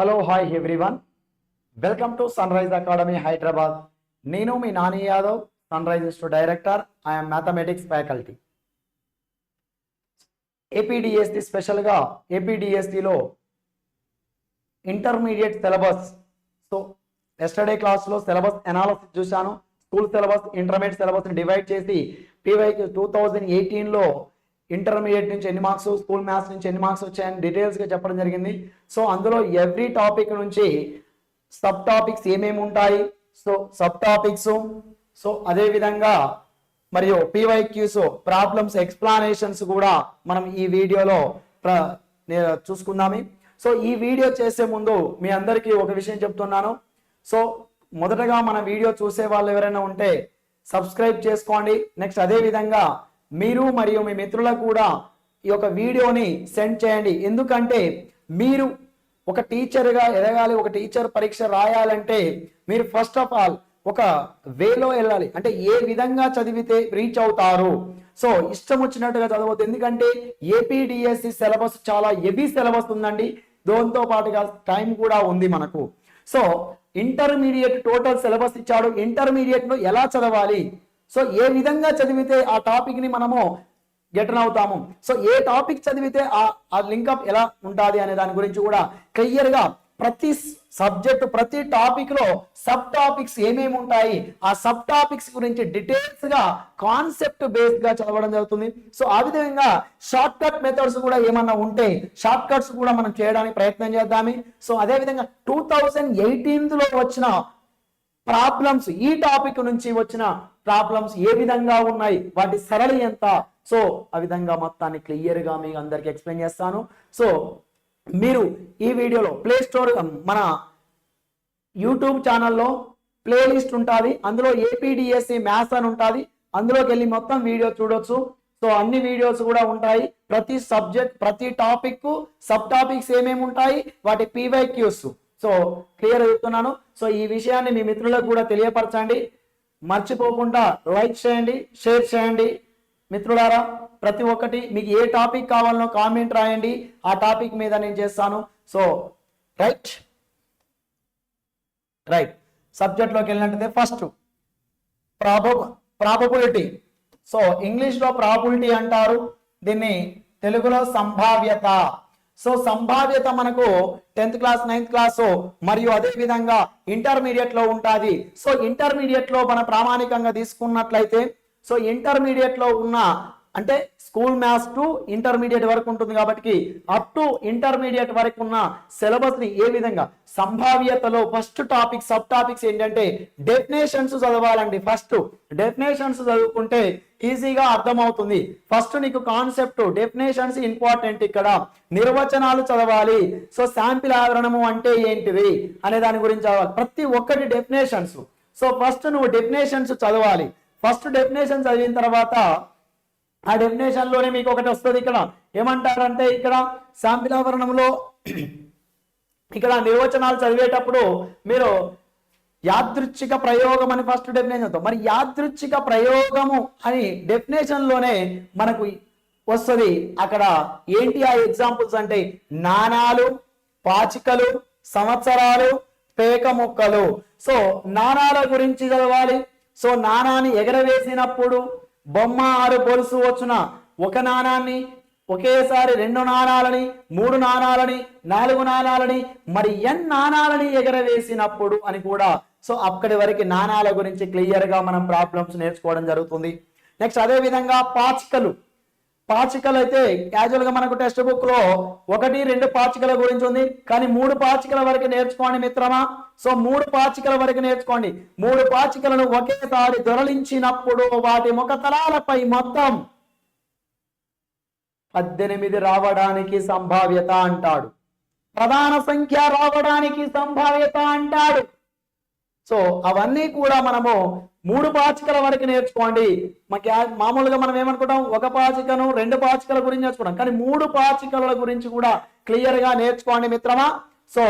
Hello hi everyone welcome to sunrise academy Hyderabad నేను మీ Nani Yadav sunrisers director I'm mathematics faculty APDSC స్పెషల్గా ఏపీడిఎస్టిలో intermediate syllabus so yesterday క్లాస్లో syllabus analysis చూశాను. School syllabus intermediate సిలబస్ని divide చేసి పీవైకి two thousand ఎయిటీన్లో intermediate నుంచి ఎన్ని మార్క్స్ స్కూల్ మ్యాథ్స్ నుంచి ఎన్ని మార్క్స్ వచ్చాయని డీటెయిల్స్గా చెప్పడం జరిగింది. సో అందులో ఎవ్రీ టాపిక్ నుంచి సబ్ టాపిక్స్ ఏమేమి ఉంటాయి? సో సబ్ టాపిక్స్ సో అదే విధంగా మరియు పీవైక్యూస్ ప్రాబ్లమ్స్ ఎక్స్ప్లానేషన్స్ కూడా మనం ఈ వీడియోలో ప్ర చూసుకుందాము. సో ఈ వీడియో చేసే ముందు మీ అందరికీ ఒక విషయం చెప్తున్నాను. సో మొదటగా మన వీడియో చూసే వాళ్ళు ఎవరైనా ఉంటే సబ్స్క్రైబ్ చేసుకోండి. నెక్స్ట్ అదే విధంగా మీరు మరియు మీ మిత్రులకు కూడా ఈ యొక్క వీడియోని సెండ్ చేయండి. ఎందుకంటే మీరు ఒక టీచర్గా ఎదగాలి ఒక టీచర్ పరీక్ష రాయాలంటే మీరు ఫస్ట్ ఆఫ్ ఆల్ ఒక వేలో వెళ్ళాలి. అంటే ఏ విధంగా చదివితే రీచ్ అవుతారు. సో ఇష్టం వచ్చినట్టుగా చదవద్దు. ఎందుకంటే ఏపీడిఎస్సి సిలబస్ చాలా హెవీ సిలబస్ ఉందండి. దాంతో పాటుగా టైం కూడా ఉంది మనకు. సో ఇంటర్మీడియట్ టోటల్ సిలబస్ ఇచ్చాడు. ఇంటర్మీడియట్ను ఎలా చదవాలి? సో ఏ విధంగా చదివితే ఆ టాపిక్ని మనము గెటన్ అవుతాము? సో ఏ టాపిక్ చదివితే ఆ ఆ లింకప్ ఎలా ఉంటుంది అనే దాని గురించి కూడా క్లియర్గా ప్రతి సబ్జెక్ట్ ప్రతి టాపిక్లో సబ్ టాపిక్స్ ఏమేమి ఉంటాయి? ఆ సబ్ టాపిక్స్ గురించి డీటెయిల్స్గా కాన్సెప్ట్ బేస్డ్గా చదవడం జరుగుతుంది. సో ఆ విధంగా షార్ట్ కట్ మెథడ్స్ కూడా ఏమన్నా ఉంటే షార్ట్ కట్స్ కూడా మనం చేయడానికి ప్రయత్నం చేద్దాము. సో అదే విధంగా టూ థౌజండ్లో వచ్చిన ప్రాబ్లమ్స్ ఈ టాపిక్ నుంచి వచ్చిన ప్రాబ్లమ్స్ ఏ విధంగా ఉన్నాయి వాటి సరళి ఎంత? సో ఆ విధంగా మొత్తాన్ని క్లియర్గా మీకు అందరికి ఎక్స్ప్లెయిన్ చేస్తాను. సో మీరు ఈ వీడియోలో ప్లే స్టోర్ మన యూట్యూబ్ ఛానల్లో ప్లేలిస్ట్ ఉంటుంది అందులో ఏపీడిఎస్సి మ్యాథ్స్ అని ఉంటుంది అందులోకి వెళ్ళి మొత్తం వీడియో చూడొచ్చు. సో అన్ని వీడియోస్ కూడా ఉంటాయి ప్రతి సబ్జెక్ట్ ప్రతి టాపిక్ సబ్ టాపిక్స్ ఏమేమి ఉంటాయి వాటి పీవైక్యూస్. సో క్లియర్ చెప్తున్నాను. సో ఈ విషయాన్ని మీ మిత్రులకు కూడా తెలియపరచండి. మర్చిపోకుండా లైక్ చేయండి షేర్ చేయండి. మిత్రులారా ప్రతి ఒక్కటి మీకు ఏ టాపిక్ కావాలనో కామెంట్ రాయండి. ఆ టాపిక్ మీద నేను చేస్తాను. సో రైట్ రైట్ సబ్జెక్ట్లోకి వెళ్ళినట్టయితే ఫస్ట్ ప్రాబ ప్రాబబిలిటీ సో ఇంగ్లీష్లో ప్రాబిలిటీ అంటారు. దీన్ని తెలుగులో సంభావ్యత. సో సంభావ్యత మనకు టెన్త్ క్లాస్ నైన్త్ క్లాస్ మరియు అదే విధంగా ఇంటర్మీడియట్లో ఉంటుంది. సో ఇంటర్మీడియట్లో మన ప్రామాణికంగా తీసుకున్నట్లయితే సో ఇంటర్మీడియట్లో ఉన్న అంటే స్కూల్ మ్యాథ్స్ టు ఇంటర్మీడియట్ వరకు ఉంటుంది కాబట్టి అప్ టు ఇంటర్మీడియట్ వరకు ఉన్న సిలబస్ని ఏ విధంగా? సంభావ్యతలో ఫస్ట్ టాపిక్ సబ్ టాపిక్స్ ఏంటంటే డెఫినేషన్స్ చదవాలండి. ఫస్ట్ డెఫినేషన్స్ చదువుకుంటే ఈజీగా అర్థమవుతుంది. ఫస్ట్ నీకు కాన్సెప్ట్ డెఫినేషన్స్ ఇంపార్టెంట్ ఇక్కడ. నిర్వచనాలు చదవాలి. సో శాంపిల్ ఆవరణము అంటే ఏంటిది? అనే దాని గురించి చదవాలి. ప్రతి ఒక్కటి డెఫినేషన్స్ సో ఫస్ట్ నువ్వు డెఫినేషన్స్ చదవాలి. ఫస్ట్ డెఫినేషన్ చదివిన తర్వాత ఆ డెఫినేషన్లోనే మీకు ఒకటి వస్తుంది ఇక్కడ. ఏమంటారంటే ఇక్కడ శాంపిల్ ఆవరణంలో ఇక్కడ నిర్వచనాలు చదివేటప్పుడు మీరు యాదృచ్ఛిక ప్రయోగం అని ఫస్ట్ డెఫినేషన్ మరి యాదృచ్ఛిక ప్రయోగము అని డెఫినేషన్లోనే మనకు వస్తుంది. అక్కడ ఏంటి ఆ ఎగ్జాంపుల్స్ అంటే నాణాలు పాచికలు సంవత్సరాలు పేక ముక్కలు. సో నాణాల గురించి చదవాలి. సో నాణాన్ని ఎగరవేసినప్పుడు బొమ్మ ఆరు పొలుసు వచ్చిన ఒక నాణాన్ని ఒకేసారి రెండు నాణాలని మూడు నాణాలని నాలుగు నాణాలని మరి ఎన్ నాణాలని ఎగరవేసినప్పుడు అని కూడా సో అక్కడి వరకు నాణాల గురించి క్లియర్గా మనం ప్రాబ్లమ్స్ నేర్చుకోవడం జరుగుతుంది. నెక్స్ట్ అదే విధంగా పాచికలు. పాచికలు అయితే క్యాజువల్గా మనకు టెక్స్ట్ బుక్లో ఒకటి రెండు పాచికల గురించి ఉంది. కానీ మూడు పాచికల వరకు నేర్చుకోండి మిత్రమా. సో మూడు పాచికల వరకు నేర్చుకోండి. మూడు పాచికలను ఒకేసారి దొరలించినప్పుడు వాటి ముఖ తలాలపై మొత్తం పద్దెనిమిది రావడానికి సంభావ్యత అంటాడు. ప్రధాన సంఖ్య రావడానికి సంభావ్యత అంటాడు. సో అవన్నీ కూడా మనము మూడు పాచికల వరకు నేర్చుకోండి. మాకు మామూలుగా మనం ఏమనుకుంటాం? ఒక పాచికను రెండు పాచికల గురించి నేర్చుకుంటాం. కానీ మూడు పాచికల గురించి కూడా క్లియర్గా నేర్చుకోండి మిత్రమా? సో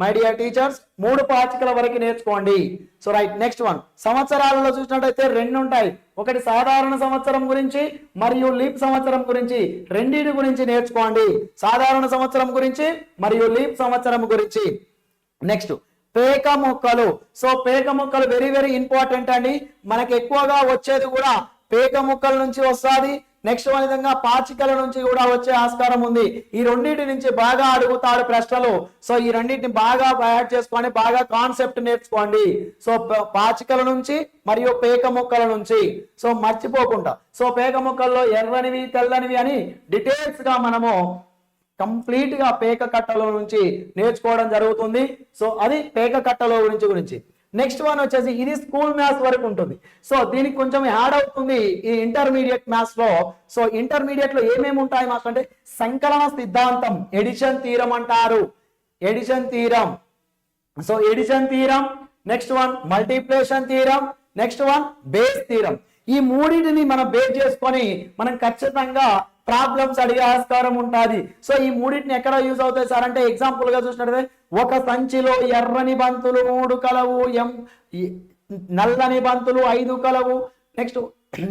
మై డియర్ టీచర్స్ మూడు పాచికల వరకు నేర్చుకోండి. So right next one. సంవత్సరాలలో చూసినట్టయితే రెండు ఉంటాయి. ఒకటి సాధారణ సంవత్సరం గురించి మరియు లీప్ సంవత్సరం గురించి. రెండింటి గురించి నేర్చుకోండి. సాధారణ సంవత్సరం గురించి మరియు లీప్ సంవత్సరం గురించి. నెక్స్ట్ పేక మొక్కలు. సో పేక మొక్కలు వెరీ వెరీ ఇంపార్టెంట్ అండి. మనకి ఎక్కువగా వచ్చేది కూడా పేక మొక్కల నుంచి వస్తుంది. నెక్స్ట్ విధంగా పాచికల నుంచి కూడా వచ్చే ఆస్కారం ఉంది. ఈ రెండింటి నుంచి బాగా అడుగుతాడు ప్రశ్నలు. సో ఈ రెండింటిని బాగా యాడ్ చేసుకొని బాగా కాన్సెప్ట్ నేర్చుకోండి. సో పాచికల నుంచి మరియు పేక మొక్కల నుంచి. సో మర్చిపోకుండా. సో పేక మొక్కల్లో ఎర్రనివి తెల్లనివి అని డీటెయిల్స్గా మనము కంప్లీట్గా పేక కట్టలో నుంచి నేర్చుకోవడం జరుగుతుంది. సో అది పేక కట్టలో గురించి గురించి. నెక్స్ట్ వన్ వచ్చేసి ఇది స్కూల్ మ్యాథ్స్ వరకు ఉంటుంది. సో దీనికి కొంచెం యాడ్ అవుతుంది ఈ ఇంటర్మీడియట్ మ్యాథ్స్లో సో ఇంటర్మీడియట్లో ఏమేమి ఉంటాయి మాస్టర్ అంటే సంకలన సిద్ధాంతం ఎడిషన్ తీరం అంటారు. ఎడిషన్ తీరం. సో ఎడిషన్ తీరం నెక్స్ట్ వన్ మల్టిప్లేషన్ తీరం నెక్స్ట్ వన్ బేస్ తీరం. ఈ మూడింటిని మనం బేస్ చేసుకొని మనం ఖచ్చితంగా ప్రాబ్లమ్స్ అడిగే ఆస్కారం ఉంటుంది. సో ఈ మూడింటిని ఎక్కడ యూజ్ అవుతాయి సార్? అంటే ఎగ్జాంపుల్గా చూసినట్లయితే ఒక సంచిలో ఎర్రని బంతులు మూడు కలవు ఎం నల్లని బంతులు ఐదు కలవు నెక్స్ట్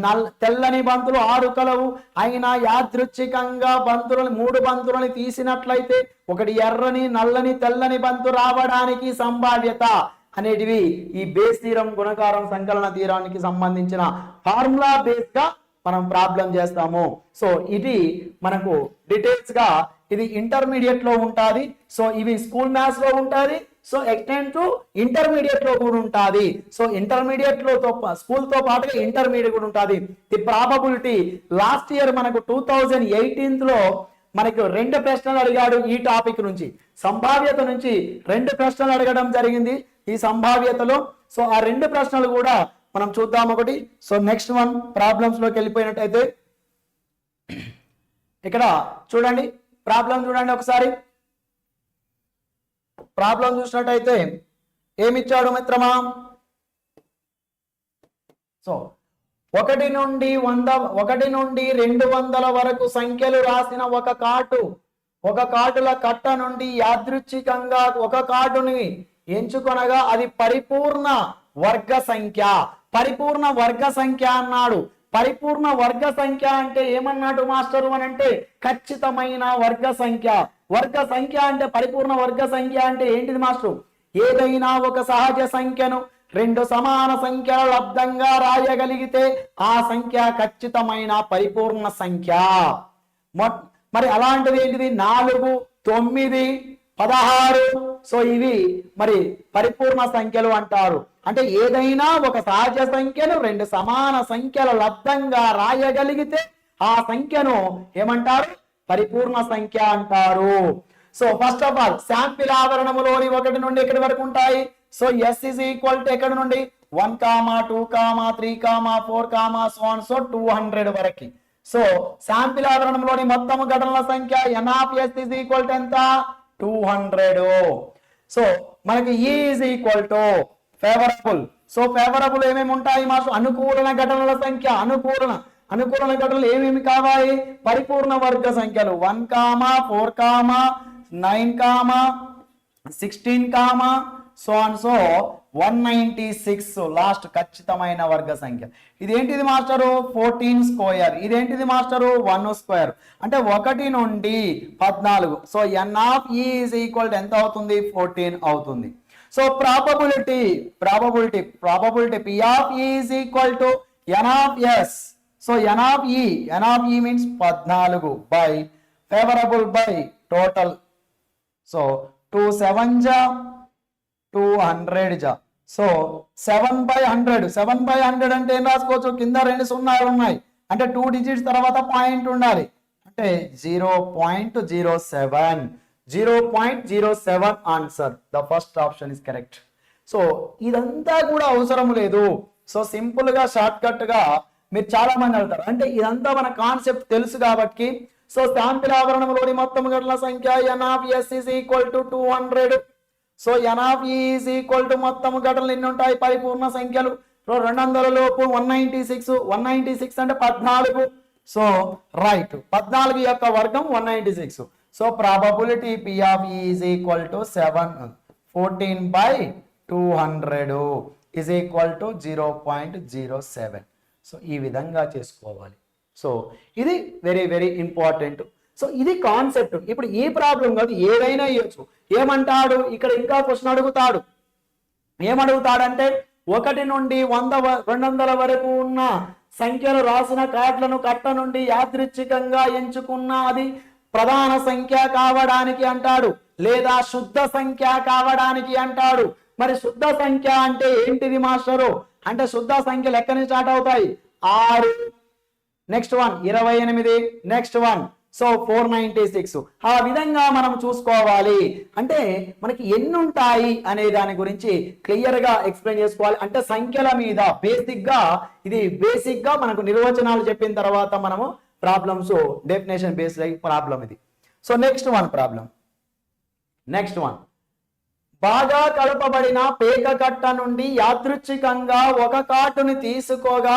నల్ తెల్లని బంతులు ఆరు కలవు. అయినా యాదృచ్ఛికంగా బంతులను మూడు బంతులని తీసినట్లయితే ఒకటి ఎర్రని నల్లని తెల్లని బంతు రావడానికి సంభావ్యత అనేటివి ఈ బేస్ తీరం గుణకారం సంకలన తీరానికి సంబంధించిన ఫార్ములా బేస్గా మనం ప్రాబ్లం చేస్తాము. సో ఇది మనకు డీటెయిల్స్గా ఇది ఇంటర్మీడియట్లో ఉంటుంది. సో ఇవి స్కూల్ మ్యాథ్స్లో ఉంటుంది. సో ఎక్స్టెండ్ టు ఇంటర్మీడియట్లో కూడా ఉంటుంది. సో ఇంటర్మీడియట్లో స్కూల్తో పాటుగా ఇంటర్మీడియట్ కూడా ఉంటుంది. ది ప్రాబబిలిటీ లాస్ట్ ఇయర్ మనకు టూ థౌజండ్ ఎయిటీన్త్లో మనకు రెండు ప్రశ్నలు అడిగాడు ఈ టాపిక్ నుంచి. సంభావ్యత నుంచి రెండు ప్రశ్నలు అడగడం జరిగింది ఈ సంభావ్యతలో. సో ఆ రెండు ప్రశ్నలు కూడా మనం చూద్దాం ఒకటి. సో నెక్స్ట్ వన్ ప్రాబ్లమ్స్లోకి వెళ్ళిపోయినట్టయితే ఇక్కడ చూడండి. ప్రాబ్లం చూడండి ఒకసారి. ప్రాబ్లం చూసినట్టయితే ఏమిచ్చాడు మిత్రమా? సో ఒకటి నుండి వంద ఒకటి నుండి రెండు వందల వరకు సంఖ్యలు రాసిన ఒక కార్డు. ఒక కార్డుల కట్ట నుండి యాదృచ్ఛికంగా ఒక కార్డుని ఎంచుకొనగా అది పరిపూర్ణ వర్గ సంఖ్య. పరిపూర్ణ వర్గ సంఖ్య అన్నాడు. పరిపూర్ణ వర్గ సంఖ్య అంటే ఏమన్నాడు మాస్టరు అని అంటే ఖచ్చితమైన వర్గ సంఖ్య. వర్గ సంఖ్య అంటే పరిపూర్ణ వర్గ సంఖ్య అంటే ఏంటిది మాస్టర్? ఏదైనా ఒక సహజ సంఖ్యను రెండు సమాన సంఖ్యల లబ్ధంగా రాయగలిగితే ఆ సంఖ్య ఖచ్చితమైన పరిపూర్ణ సంఖ్య. మొట్- మరి అలాంటిది ఏంటిది? నాలుగు తొమ్మిది పదహారు. సో ఇవి మరి పరిపూర్ణ సంఖ్యలు అంటారు. అంటే ఏదైనా ఒక సహజ సంఖ్యను రెండు సమాన సంఖ్యల లబ్ధంగా రాయగలిగితే ఆ సంఖ్యను ఏమంటారు? పరిపూర్ణ సంఖ్య అంటారు. So first of all sample ఆవరణములోని ఒకటి నుండి ఎక్కడి వరకు ఉంటాయి? So S is equal to ఎక్కడి నుండి? One comma two comma three comma four comma so on so two hundred వరకు. సో శాంపిల్ ఆవరణంలోని మొత్తం ఘటనల సంఖ్య N of S is equal to ఎంత? టూ హండ్రెడ్ సో మనకి is equal to favourable so favourable ఏమేమి ఉంటాయి మాకు అనుకూలన ఘటనల సంఖ్య అనుకూలన అనుకూలన ఘటనలు ఏమేమి కావాలి? పరిపూర్ణ వర్గ సంఖ్యలు. One comma four comma nine comma sixteen comma so and so one ninety six last ఖచ్చితమైన వర్గ సంఖ్య. ఇదేంటిది మాస్టరు? Fourteen square. ఇదేంటిది మాస్టరు? One square. అంటే ఒకటి నుండి పద్నాలుగు. So N of is equal ఎంత అవుతుంది? ఫోర్టీన్ అవుతుంది. So probability probability probability P of is equal to N of S so N of E N of E means పద్నాలుగు by favourable by total so two seven జా two hundred జా. So seven by hundred seven by hundred అంటే ఏం రాసుకోవచ్చు? కింద రెండు సున్నాలు ఉన్నాయి. అంటే టూ డిజిట్స్ తర్వాత పాయింట్ ఉండాలి. అంటే zero point zero seven zero point zero seven answer the first option is correct so ఇదంతా కూడా అవసరం లేదు. సో సింపుల్గా షార్ట్ కట్గా మీరు చాలా మంది వెళ్తారు. అంటే ఇదంతా మన కాన్సెప్ట్ తెలుసు కాబట్టి. సో శాంపిల్ ఆవరణంలోని మొత్తం గంటల సంఖ్య N of S equal to two hundred so N of is equal to మొత్తం ఘటనలు ఎన్ని ఉంటాయి? పరిపూర్ణ సంఖ్యలు. సో రెండు వందల లోపు one ninety six one ninety six అంటే పద్నాలుగు. సో రైట్ పద్నాలుగు యొక్క వర్గం one ninety six so probability P of is equal to seven fourteen by two hundred is equal to zero point zero seven so ఈ విధంగా చేసుకోవాలి. So ఇది very very important so ఇది కాన్సెప్ట్ ఇప్పుడు ఈ ప్రాబ్లం కాదు ఏదైనా ఇవ్వచ్చు ఏమంటాడు? ఇక్కడ ఇంకా క్వశ్చన్ అడుగుతాడు. ఏమడుగుతాడంటే ఒకటి నుండి వంద వ- రెండు వందల వరకు ఉన్న సంఖ్యలు రాసిన కార్డులను కట్ట నుండి యాదృచ్ఛికంగా ఎంచుకున్న అది ప్రధాన సంఖ్య కావడానికి అంటాడు. లేదా శుద్ధ సంఖ్య కావడానికి అంటాడు. మరి శుద్ధ సంఖ్య అంటే ఏంటిది మాస్టరు? అంటే శుద్ధ సంఖ్యలు ఎక్కడి నుంచి స్టార్ట్ అవుతాయి? ఆరు నెక్స్ట్ వన్ ఇరవై ఎనిమిది next one. So four ninety six ఆ విధంగా మనం చూసుకోవాలి. అంటే మనకి ఎన్ని ఉంటాయి అనే దాని గురించి క్లియర్గా ఎక్స్ప్లెయిన్ చేసుకోవాలి. అంటే సంఖ్యల మీద బేసిక్గా ఇది బేసిక్గా మనకు నిర్వచనాలు చెప్పిన తర్వాత మనము ప్రాబ్లమ్స్ డెఫినేషన్ బేస్డ్ ప్రాబ్లం ఇది. So next one problem next one బాగా కలపబడిన పేక కట్ట నుండి యాదృచ్ఛికంగా ఒక కాటుని తీసుకోగా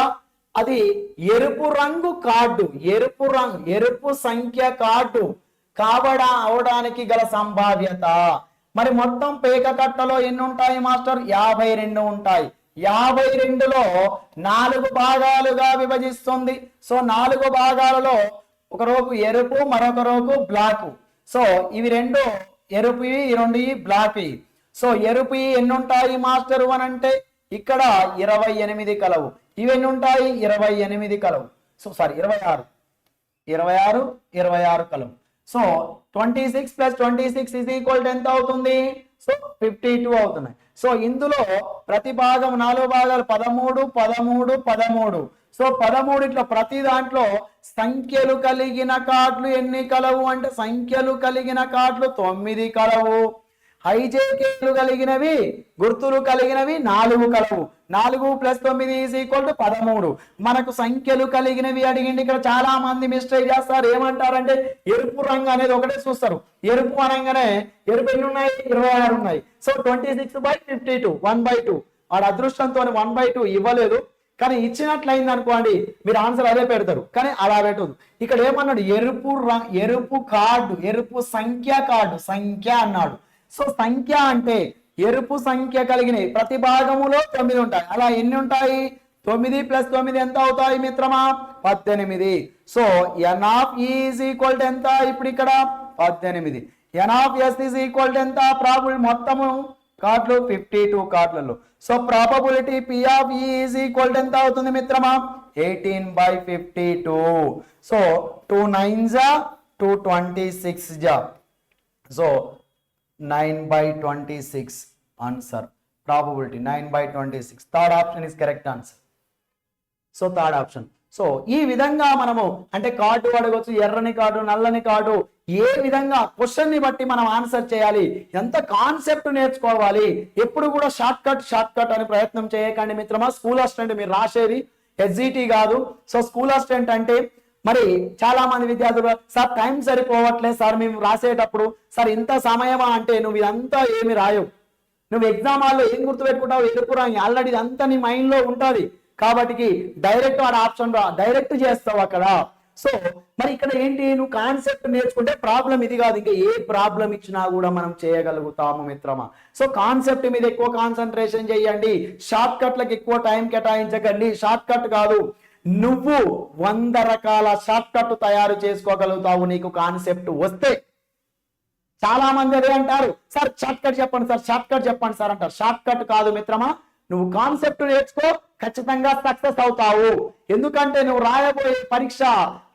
అది ఎరుపు రంగు కార్డు ఎరుపు రంగు ఎరుపు సంఖ్య కార్డు కావడా అవడానికి గల సంభావ్యత. మరి మొత్తం పేక కట్టలో ఎన్ని ఉంటాయి మాస్టర్? యాభై రెండు ఉంటాయి. యాభై రెండులో నాలుగు భాగాలుగా విభజిస్తుంది. సో నాలుగు భాగాలలో ఒక రోపు ఎరుపు మరొక రోపు బ్లాక్. సో ఇవి రెండు ఎరుపు రెండు బ్లాక్ సో ఎరుపు ఎన్ని ఉంటాయి మాస్టర్ అని అంటే ఇక్కడ ఇరవై ఎనిమిది కలవు. ఇవన్నీ ఉంటాయి ఇరవై ఎనిమిది కలవు సో సారీ ఇరవై ఆరు. ఇరవై ఆరు ఇరవై ఆరు కలవు so twenty six plus twenty six is equal ఎంత అవుతుంది? సో ఫిఫ్టీ టూ అవుతున్నాయి. సో ఇందులో ప్రతి భాగం నాలుగు భాగాలు పదమూడు పదమూడు పదమూడు. సో పదమూడు ఇట్లా ప్రతి దాంట్లో సంఖ్యలు కలిగిన కార్డులు ఎన్ని కలవు? అంటే సంఖ్యలు కలిగిన కార్డులు తొమ్మిది కలవు. హైజేకేలు కలిగినవి గుర్తులు కలిగినవి నాలుగు కలవు. నాలుగు ప్లస్ తొమ్మిది ఈజ్ ఈక్వల్ టు పదమూడు. మనకు సంఖ్యలు కలిగినవి అడిగింది ఇక్కడ చాలా మంది మిస్టేక్ చేస్తారు. ఏమంటారంటే ఎరుపు రంగు అనేది ఒకటే చూస్తారు. ఎరుపు అనగానే ఎరుపు ఎన్ని ఉన్నాయి ఇరవై ఆరు ఉన్నాయి. So twenty six by fifty two one by two వాడు అదృష్టంతో వన్ బై టూ ఇవ్వలేదు. కానీ ఇచ్చినట్లయింది అనుకోండి మీరు ఆన్సర్ అదే పెడతారు. కానీ అలా పెట్టదు ఇక్కడ ఏమన్నాడు? ఎరుపు ఎరుపు కార్డు ఎరుపు సంఖ్య కార్డు సంఖ్య అన్నాడు. సో సంఖ్య అంటే ఎరుపు సంఖ్య కలిగినవి ప్రతి భాగములో తొమ్మిది ఉంటాయి. అలా ఎన్ని ఉంటాయి? తొమ్మిది ప్లస్ తొమ్మిది ఎంత అవుతాయి మిత్రమా? పద్దెనిమిది. So N of is equal to ఎంత ఇప్పుడు ఇక్కడ? పద్దెనిమిది. N of S is equal to ఎంత? ప్రాబుల్ మొత్తము కార్డులు ఫిఫ్టీ టూ కార్డులలో. So probability P of is equal to ఎంత అవుతుంది మిత్రమా? Eighteen by fifty two so two nine జా టూ ట్వంటీ సిక్స్ జా. So nine by twenty six answer probability nine by twenty six third option is correct answer so third option so ఈ విధంగా మనము అంటే card అడగొచ్చు ఎర్రని card నల్లని card ఏ విధంగా క్వశ్చన్ని బట్టి మనం ఆన్సర్ చేయాలి? ఎంత కాన్సెప్ట్ నేర్చుకోవాలి? ఎప్పుడు కూడా షార్ట్ కట్ షార్ట్ కట్ అని ప్రయత్నం చేయకండి మిత్రమా. స్కూల్ అసిస్టెంట్ మీరు రాసేది ఎస్జిటి కాదు. సో స్కూల్ అసిస్టెంట్ అంటే మరి చాలా మంది విద్యార్థులు సార్ టైం సరిపోవట్లేదు సార్ మేము రాసేటప్పుడు. సార్ ఇంత సమయమా? అంటే నువ్వు ఇదంతా ఏమి రాయవు. నువ్వు ఎగ్జామ్ హాల్లో ఏం గుర్తుపెట్టుకుంటావు? ఎరుపు ఆల్రెడీ అంతా నీ మైండ్లో కాబట్టి డైరెక్ట్ ఆడ ఆప్షన్ రా. డైరెక్ట్ చేస్తావు అక్కడ? సో మరి ఇక్కడ ఏంటి? నువ్వు కాన్సెప్ట్ నేర్చుకుంటే ప్రాబ్లం ఇది కాదు. ఇంకా ఏ ప్రాబ్లం ఇచ్చినా కూడా మనం చేయగలుగుతాము మిత్రమా. సో కాన్సెప్ట్ మీద ఎక్కువ కాన్సన్ట్రేషన్ చేయండి. షార్ట్ కట్లకు ఎక్కువ టైం కేటాయించకండి. షార్ట్ కట్ కాదు. నువ్వు వంద రకాల షార్ట్కట్ తయారు చేసుకోగలుగుతావు నీకు కాన్సెప్ట్ వస్తే. చాలా మంది అదే అంటారు సార్ షార్ట్కట్ చెప్పండి సార్ షార్ట్ కట్ చెప్పండి సార్ అంటారు. షార్ట్కట్ కాదు మిత్రమా నువ్వు కాన్సెప్ట్ నేర్చుకో ఖచ్చితంగా సక్సెస్ అవుతావు. ఎందుకంటే నువ్వు రాయబోయే పరీక్ష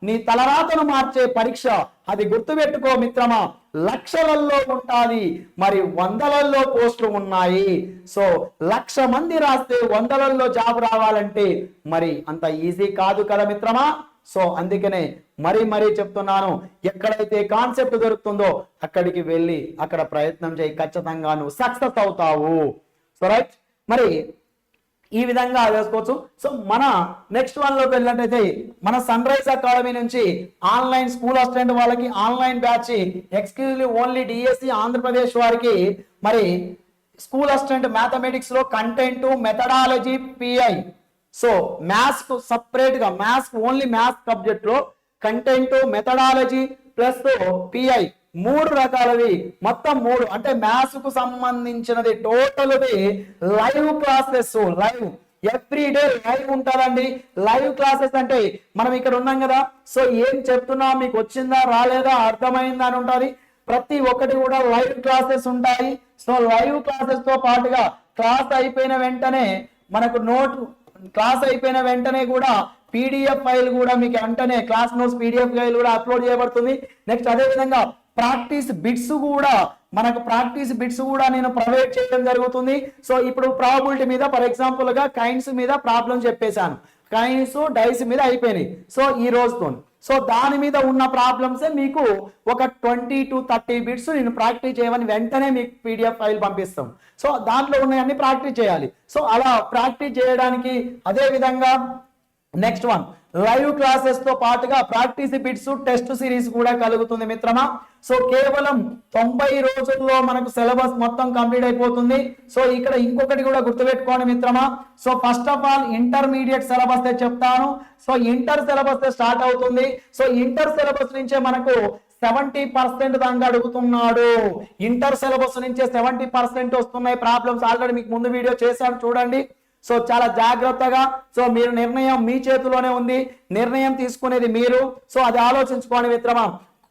నీ తలరాతను మార్చే పరీక్ష అది గుర్తుపెట్టుకో మిత్రమా లక్షలలో ఉంటుంది. మరి వందలలో పోస్టులు ఉన్నాయి. సో లక్ష మంది రాస్తే వందలలో జాబ్ రావాలంటే మరి అంత ఈజీ కాదు కదా మిత్రమా? సో అందుకనే మరీ మరీ చెప్తున్నాను ఎక్కడైతే కాన్సెప్ట్ దొరుకుతుందో అక్కడికి వెళ్ళి అక్కడ ప్రయత్నం చేయి ఖచ్చితంగా నువ్వు సక్సెస్ అవుతావు. So right? మరి ఈ విధంగా చేసుకోవచ్చు సో మన నెక్స్ట్ వన్లోకి వెళ్ళినట్టయితే మన సన్ రైజ్ అకాడమీ నుంచి ఆన్లైన్ స్కూల్ అసిస్టెంట్ వాళ్ళకి online batch exclusively only DSC Andhra Pradesh వారికి మరి స్కూల్ అసిస్టెంట్ మ్యాథమెటిక్స్లో కంటెంట్ మెథడాలజీ పిఐ సో మ్యాథ్స్కు సపరేట్గా మ్యాథ్స్ ఓన్లీ మ్యాథ్స్ సబ్జెక్ట్లో కంటెంట్ మెథడాలజీ ప్లస్ పిఐ మూడు రకాలవి. మొత్తం మూడు. అంటే మ్యాథ్స్కు సంబంధించినది. Total live classes live every day live ఉంటుందండి. లైవ్ క్లాసెస్ అంటే మనం ఇక్కడ ఉన్నాం కదా. సో ఏం చెప్తున్నా? మీకు వచ్చిందా? రాలేదా? అర్థమైందా అని ఉంటుంది. ప్రతి ఒక్కటి కూడా లైవ్ క్లాసెస్ ఉంటాయి. సో లైవ్ క్లాసెస్తో పాటుగా క్లాస్ అయిపోయిన వెంటనే మనకు నోట్ క్లాస్ అయిపోయిన వెంటనే కూడా పీడిఎఫ్ ఫైల్ కూడా మీకు వెంటనే క్లాస్ నోట్స్ పీడిఎఫ్ ఫైల్ కూడా అప్లోడ్ చేయబడుతుంది. నెక్స్ట్ అదే విధంగా ప్రాక్టీస్ బిట్స్ కూడా మనకు ప్రాక్టీస్ బిట్స్ కూడా నేను ప్రొవైడ్ చేయడం జరుగుతుంది. సో ఇప్పుడు ప్రాబిలిటీ మీద ఫర్ ఎగ్జాంపుల్గా కైన్స్ మీద ప్రాబ్లం చెప్పేశాను. కైన్స్ డైస్ మీద అయిపోయినాయి. సో ఈ రోజుతో. సో దాని మీద ఉన్న ప్రాబ్లమ్స్ మీకు ఒక ట్వంటీ టు థర్టీ బిట్స్ నేను ప్రాక్టీస్ చేయమని వెంటనే మీకు పీడిఎఫ్ ఫైల్ పంపిస్తాం. సో దాంట్లో ఉన్నాయన్నీ ప్రాక్టీస్ చేయాలి. సో అలా ప్రాక్టీస్ చేయడానికి అదే విధంగా నెక్స్ట్ వన్ లైవ్ క్లాసెస్తో పాటుగా ప్రాక్టీస్ బిట్స్ టెస్ట్ సిరీస్ కూడా కలుగుతుంది మిత్రమా? సో కేవలం తొంభై రోజుల్లో మనకు సిలబస్ మొత్తం కంప్లీట్ అయిపోతుంది. సో ఇక్కడ ఇంకొకటి కూడా గుర్తుపెట్టుకోండి మిత్రమా. So first of all intermediate syllabus చెప్తాను. సో ఇంటర్ సిలబస్ స్టార్ట్ అవుతుంది. సో ఇంటర్ సిలబస్ నుంచే మనకు సెవెంటీ పర్సెంట్ దాకా అడుగుతున్నాడు. ఇంటర్ సిలబస్ నుంచే సెవెంటీ పర్సెంట్ వస్తున్నాయి. ప్రాబ్లమ్స్ ఆల్రెడీ మీకు ముందు వీడియో చేశాను. చూడండి. సో చాలా జాగ్రత్తగా సో మీరు నిర్ణయం మీ చేతిలోనే ఉంది నిర్ణయం తీసుకునేది మీరు. సో అది ఆలోచించుకోండి మిత్రమా.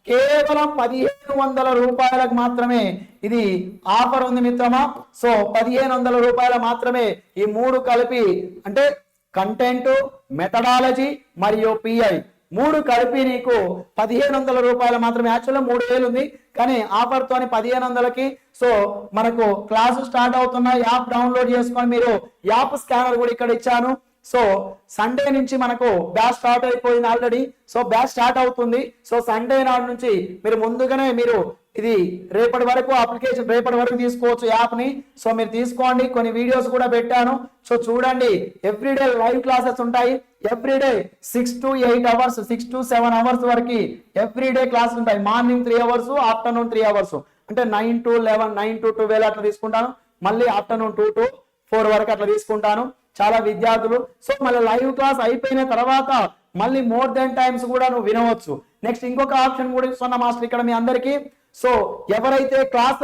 కేవలం పదిహేను వందల రూపాయలకు మాత్రమే ఇది ఆఫర్ ఉంది మిత్రమా. సో పదిహేను వందల రూపాయలు మాత్రమే ఈ మూడు కలిపి అంటే కంటెంట్ మెథడాలజీ మరియు పిఐ మూడు కలిపి నీకు పదిహేను వందల రూపాయలు మాత్రమే. యాక్చువల్గా మూడు వేలు ఉంది. కానీ ఆఫర్ తోని పదిహేను వందలకి సో మనకు క్లాసు స్టార్ట్ అవుతున్న యాప్ డౌన్లోడ్ చేసుకొని మీరు యాప్ స్కానర్ కూడా ఇక్కడ ఇచ్చాను. సో సండే నుంచి మనకు బ్యాచ్ స్టార్ట్ అయిపోయింది ఆల్రెడీ. సో బ్యాచ్ స్టార్ట్ అవుతుంది. సో సండే నాడు నుంచి మీరు ముందుగానే మీరు ఇది రేపటి వరకు అప్లికేషన్ రేపటి వరకు తీసుకోవచ్చు యాప్ని సో మీరు తీసుకోండి. కొన్ని వీడియోస్ కూడా పెట్టాను. సో చూడండి ఎవ్రీడే లైవ్ క్లాసెస్ ఉంటాయి. Everyday six to eight hours six to seven hours వరకు ఎవ్రీడే క్లాస్ ఉంటాయి. Morning three hours afternoon three hours అంటే nine to eleven nine to twelve అట్లా తీసుకుంటాను. మళ్ళీ ఆఫ్టర్నూన్ టూ టు ఫోర్ వరకు అట్లా తీసుకుంటాను. చాలా విద్యార్థులు. సో మళ్ళీ లైవ్ క్లాస్ అయిపోయిన తర్వాత మళ్ళీ మోర్ దెన్ టైమ్స్ కూడా నువ్వు వినవచ్చు. నెక్స్ట్ ఇంకొక ఆప్షన్ కూడా ఇస్తున్నా మాస్టర్ ఇక్కడ మీ అందరికీ. సో ఎవరైతే క్లాస్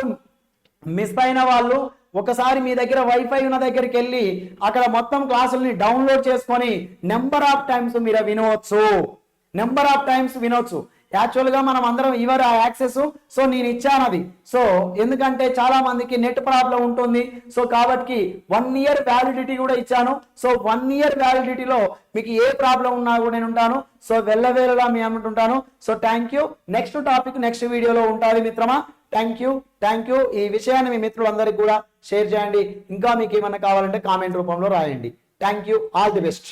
మిస్ అయిన వాళ్ళు ఒకసారి మీ దగ్గర వైఫై ఉన్న దగ్గరికి వెళ్ళి అక్కడ మొత్తం క్లాసుల్ని డౌన్లోడ్ చేసుకొని నెంబర్ ఆఫ్ టైమ్స్ మీరు వినవచ్చు. నెంబర్ ఆఫ్ టైమ్స్ వినవచ్చు యాక్చువల్గా మనం అందరం ఇవర్ ఆ యాక్సెస్ సో నేను ఇచ్చాను అది సో ఎందుకంటే చాలా మందికి నెట్ ప్రాబ్లం ఉంటుంది. సో కాబట్టి వన్ ఇయర్ వ్యాలిడిటీ కూడా ఇచ్చాను. సో వన్ ఇయర్ వ్యాలిడిటీలో మీకు ఏ ప్రాబ్లం ఉన్నా కూడా నేను ఉంటాను. సో వెళ్ళవేళలా మీ అమ్ముంటుంటాను so thank you next topic next వీడియోలో ఉంటుంది మిత్రమా. థ్యాంక్ యూ థ్యాంక్ యూ ఈ విషయాన్ని మీ మిత్రులందరికీ కూడా షేర్ చేయండి. ఇంకా మీకు ఏమైనా కావాలంటే కామెంట్ రూపంలో రాయండి. Thank you all the best